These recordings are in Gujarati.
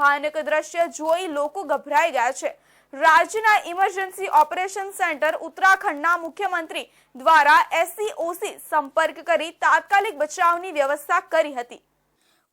ભયાનક દ્રશ્ય જોઈ લોકો ગભરાઈ ગયા છે. રાજ્યના ઇમરજન્સી ઓપરેશન સેન્ટર ઉત્તરાખંડના મુખ્યમંત્રી દ્વારા એસસીઓસી સંપર્ક કરી તાત્કાલિક બચાવની વ્યવસ્થા કરી હતી.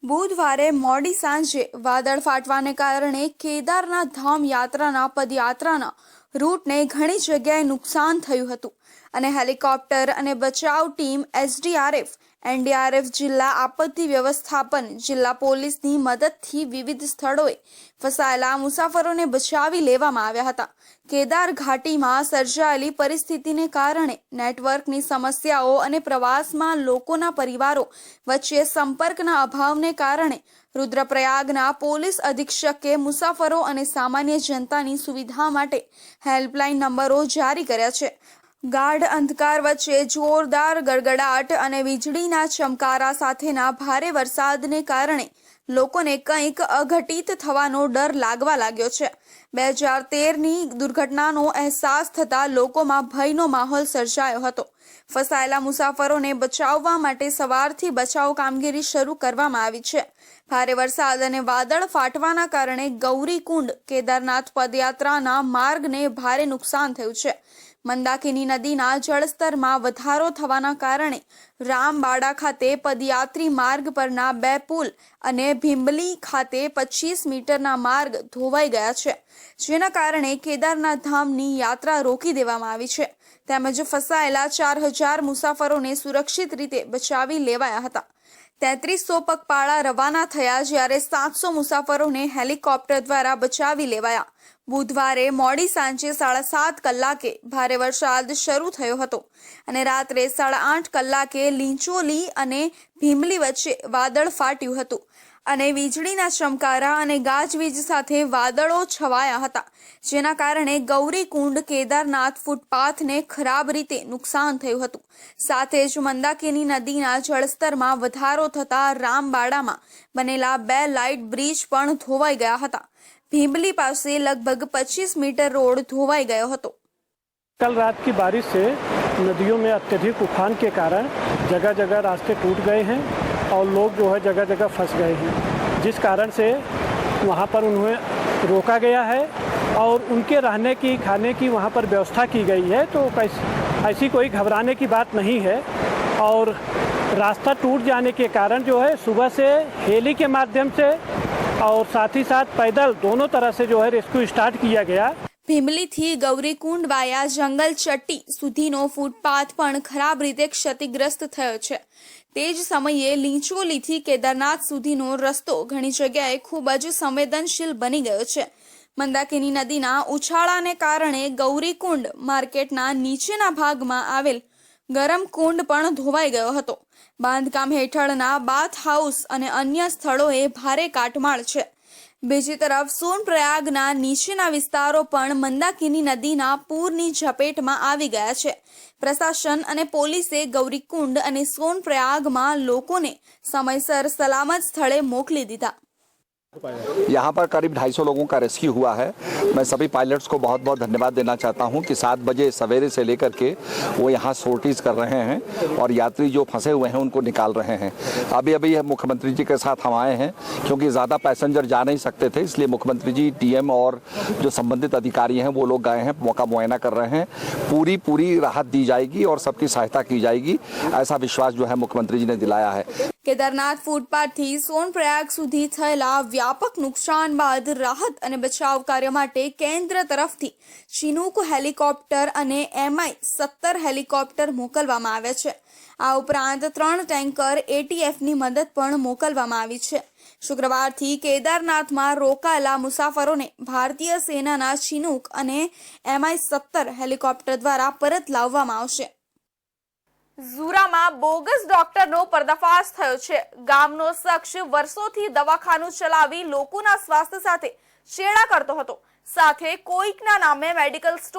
બુધવારે મોડી સાંજે વાદળ ફાટવાને કારણે કેદારનાથ ધામ યાત્રાના પદયાત્રાના રૂટને ઘણી જગ્યાએ નુકસાન થયું હતું અને હેલિકોપ્ટર અને બચાવ ટીમ એસડીઆરએફ એનડીઆરએફ જિલ્લા આપત્તિ વ્યવસ્થાપન જિલ્લા પોલીસની મદદથી વિવિધ સ્થળોએ ફસાયેલા મુસાફરોને બચાવી લેવામાં આવ્યા હતા. કેદાર ઘાટીમાં સર્જાયેલી પરિસ્થિતિને કારણે નેટવર્કની સમસ્યાઓ અને પ્રવાસમાં લોકોના પરિવારો વચ્ચે સંપર્કના અભાવને કારણે રુદ્રપ્રયાગના પોલીસ અધિક્ષકે મુસાફરો અને સામાન્ય જનતાની સુવિધા માટે હેલ્પલાઇન નંબરો જારી કર્યા છે. ગાઢ અંધકાર વચ્ચે જોરદાર ગડગડાટ અને વીજળીના ચમકારા સાથેના ભારે વરસાદને કારણે લોકોને કંઈક અઘટિત થવાનો ડર લાગવા લાગ્યો છે. બે હજાર તેરની દુર્ઘટનાનો અહેસાસ થતાં લોકોમાં ભયનો માહોલ સર્જાયો હતો. ફસાયેલા મુસાફરોને બચાવવા માટે સવારથી બચાવ કામગીરી શરૂ કરવામાં આવી છે. ભારે વરસાદ અને વાદળ ફાટવાના કારણે ગૌરીકુંડ કેદારનાથ પદયાત્રાના માર્ગને ભારે નુકસાન થયું છે. મંદાકિની નદીના જળસ્તરમાં વધારો થવાના કારણે રામબાડા ખાતે પદયાત્રી માર્ગ પરના બે પુલ અને ભીંબલી ખાતે પચીસ મીટરના માર્ગ ધોવાઈ ગયા છે, જેના કારણે કેદારનાથ ધામની યાત્રા રોકી દેવામાં આવી છે. તેમજ ફસાયેલા ચાર હજાર મુસાફરોને સુરક્ષિત રીતે બચાવી લેવાયા હતા. તેત્રીસો પગપાળા રવાના થયા જ્યારે સાતસો મુસાફરોને હેલિકોપ્ટર દ્વારા બચાવી લેવાયા. બુધવારે મોડી સાંજે સાડા સાત કલાકે ભારે વરસાદ શરૂ થયો હતો અને રાત્રે સાડા આઠ કલાકે લીંચોલી અને ભીમલી વચ્ચે વાદળ ફાટ્યું હતું અને વીજળીના ચમકારા અને ગાજવીજ સાથે વાદળો છવાયા હતા, જેના કારણે ગૌરીકુંડ કેદારનાથ ફૂટપાથને ખરાબ રીતે નુકસાન થયું હતું. સાથે જ મંદાકિની નદીના જળસ્તરમાં વધારો થતાં રામબાડામાં બનેલા બે લાઇટ બ્રિજ પણ ધોવાઈ ગયા હતા. ભીમલી પાસે લગભગ પચીસ મીટર રોડ ધોવાઈ ગયો હતો कल रात की बारिश से नदियों में अत्यधिक उफान के कारण जगह जगह रास्ते टूट गए हैं और लोग जो है जगह जगह फंस गए हैं जिस कारण से वहाँ पर उन्हें रोका गया है और उनके रहने की खाने की वहाँ पर व्यवस्था की गई है तो कैस- ऐसी कोई घबराने की बात नहीं है और रास्ता टूट जाने के कारण जो है सुबह से हेली के माध्यम से और साथ ही साथ पैदल दोनों तरह से जो है रेस्क्यू स्टार्ट किया गया ભીમલીથી ગૌરીકુંડ વાયા જંગલ ચટ્ટી સુધીનો ફૂટપાથ પણ ખરાબ રીતે ક્ષતિગ્રસ્ત થયો છે તે જ સમયે લીંચોલીથી કેદારનાથ સુધીનો રસ્તો ઘણી જગ્યાએ ખૂબ જ સંવેદનશીલ બની ગયો છે મંદાકિની નદીના ઉછાળાને કારણે ગૌરીકુંડ માર્કેટના નીચેના ભાગમાં આવેલ ગરમ કુંડ પણ ધોવાઈ ગયો હતો. બાંધકામ હેઠળના બાથ હાઉસ અને અન્ય સ્થળોએ ભારે કાટમાળ છે. બીજી તરફ સોનપ્રયાગના નીચેના વિસ્તારો પણ મંદાકિની નદીના પૂરની ઝપેટમાં આવી ગયા છે. પ્રશાસન અને પોલીસે ગૌરીકુંડ અને સોનપ્રયાગમાં લોકોને સમયસર સલામત સ્થળે મોકલી દીધા. यहाँ पर करीब 250 लोगों का रेस्क्यू हुआ है। मैं सभी पायलट्स को बहुत बहुत धन्यवाद देना चाहता हूँ कि सात बजे सवेरे से लेकर के वो यहाँ सोर्टीज कर रहे हैं और यात्री जो फंसे हुए हैं उनको निकाल रहे हैं। अभी अभी मुख्यमंत्री जी के साथ हम आए हैं क्योंकि ज़्यादा पैसेंजर जा नहीं सकते थे, इसलिए मुख्यमंत्री जी, टीएम और जो संबंधित अधिकारी हैं वो लोग गए हैं, मौका मुआयना कर रहे हैं। पूरी पूरी राहत दी जाएगी और सबकी सहायता की जाएगी, ऐसा विश्वास जो है मुख्यमंत्री जी ने दिलाया है। કેદારનાથ ફૂટપાથથી સોનપ્રયાગ સુધી થયેલા વ્યાપક નુકસાન બાદ રાહત અને બચાવ કાર્ય માટે કેન્દ્ર તરફથી ચિનુક હેલિકોપ્ટર અને એમઆઈ સત્તર હેલિકોપ્ટર મોકલવામાં આવ્યા છે. આ ઉપરાંત ત્રણ ટેન્કર એટીએફની મદદ પણ મોકલવામાં આવી છે. શુક્રવારથી કેદારનાથમાં રોકાયેલા મુસાફરોને ભારતીય સેનાના ચિનુક અને એમઆઈ સત્તર હેલિકોપ્ટર દ્વારા પરત લાવવામાં આવશે. ઝુરામાં બોગસ ડોક્ટરનો પર્દાફાશ થયો છે. ગામનો શખ્સ વર્ષોથી દવાખાનું ચલાવી લોકોના સ્વાસ્થ્ય સાથે છેડા કરતો હતો. સાથે કોઈકના નામે મેડિકલ સ્ટોર